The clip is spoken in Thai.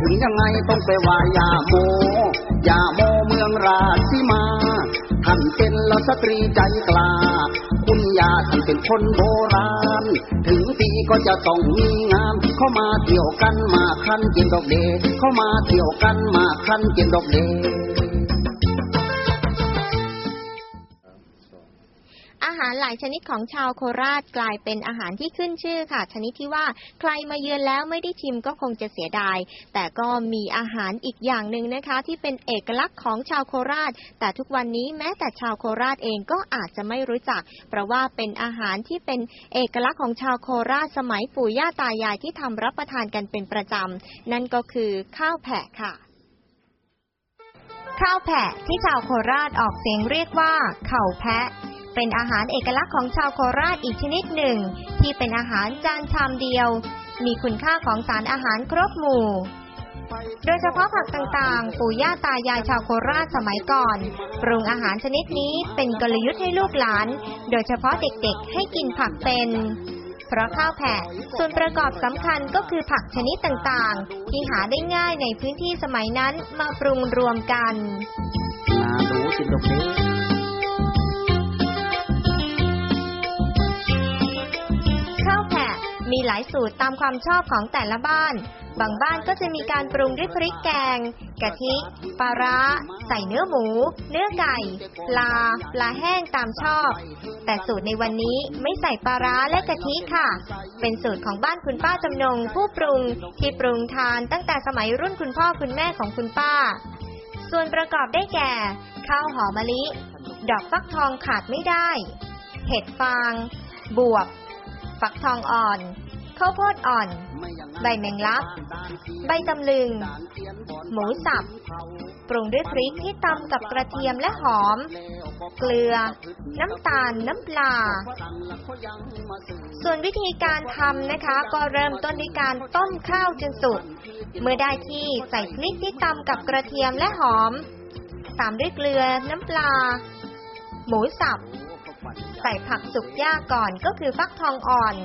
ถึงยังไงต้องไปไหวายาโมยาโมเมืองราชสีมา ท่านเป็นลสตรีใจกล้า คุณยาท่านเป็นคนโบราณ ถึงปีก็จะต้องมีงาน เข้ามาเที่ยวกันมาคันกินดอกเดเข้ามาเที่ยวกันมาคันกินดอกเดาหารหลายชนิดของชาวโคราชกลายเป็นอาหารที่ขึ้นชื่อค่ะ ชนิดที่ว่าใครมาเยือนแล้วไม่ได้ชิมก็คงจะเสียดาย แต่ก็มีอาหารอีกอย่างหนึ่งนะคะ ที่เป็นเอกลักษณ์ของชาวโคราช แต่ทุกวันนี้แม้แต่ชาวโคราชเองก็อาจจะไม่รู้จัก เพราะว่าเป็นอาหารที่เป็นเอกลักษณ์ของชาวโคราชสมัยปู่ย่าตายายที่ทำรับประทานกันเป็นประจำนั่นก็คือข้าวแผะค่ะข้าวแผะที่ชาวโคราชออกเสียงเรียกว่า เข่าแพะ เป็นอาหารเอกลักษณ์ของชาวโคราชอีกชนิดหนึ่ง ที่เป็นอาหารจานชามเดียว มีคุณค่าของสารอาหารครบหมู่ โดยเฉพาะผักต่างๆ ปู่ย่าตายายชาวโคราชสมัยก่อน ปรุงอาหารชนิดนี้เป็นกลยุทธ์ให้ลูกหลาน โดยเฉพาะเด็กๆ ให้กินผักเป็นเพราะข้าวแผ่ส่วนประกอบสำคัญก็คือผักชนิดต่างๆ ที่หาได้ง่ายในพื้นที่สมัยนั้นมาปรุงรวมกันนาดูกินดอกเมีหลายสูตรตามความชอบของแต่ละบ้าน บางบ้านก็จะมีการปรุงด้วยพริกแกง กะทิปลาร้า ใส่เนื้อหมู เนื้อไก่ ปลา ปลาแห้งตามชอบ แต่สูตรในวันนี้ไม่ใส่ปลาร้าและกะทิค่ะ เป็นสูตรของบ้านคุณป้าจำนง ผู้ปรุงที่ปรุงทานตั้งแต่สมัยรุ่นคุณพ่อคุณแม่ของคุณป้า ส่วนประกอบได้แก่ ข้าวหอมมะลิ ดอกฟักทองขาดไม่ได้ เห็ดฟาง บวบ ฟักทองอ่อน ข้าวโพดอ่อน ใบแมงลัก ใบตำลึง หมูสับ ปรุงด้วยพริกที่ตำกับกระเทียมและหอม เกลือ น้ำตาล น้ำปลา ส่วนวิธีการทำนะคะ ก็เริ่มต้นด้วยการต้มข้าวจนสุก เมื่อได้ที่ใส่พริกที่ตำกับกระเทียมและหอม ตามด้วยเกลือ น้ำปลา หมูสับ ใส่ผักสุกย่าก่อนก็คือฟักทองอ่อน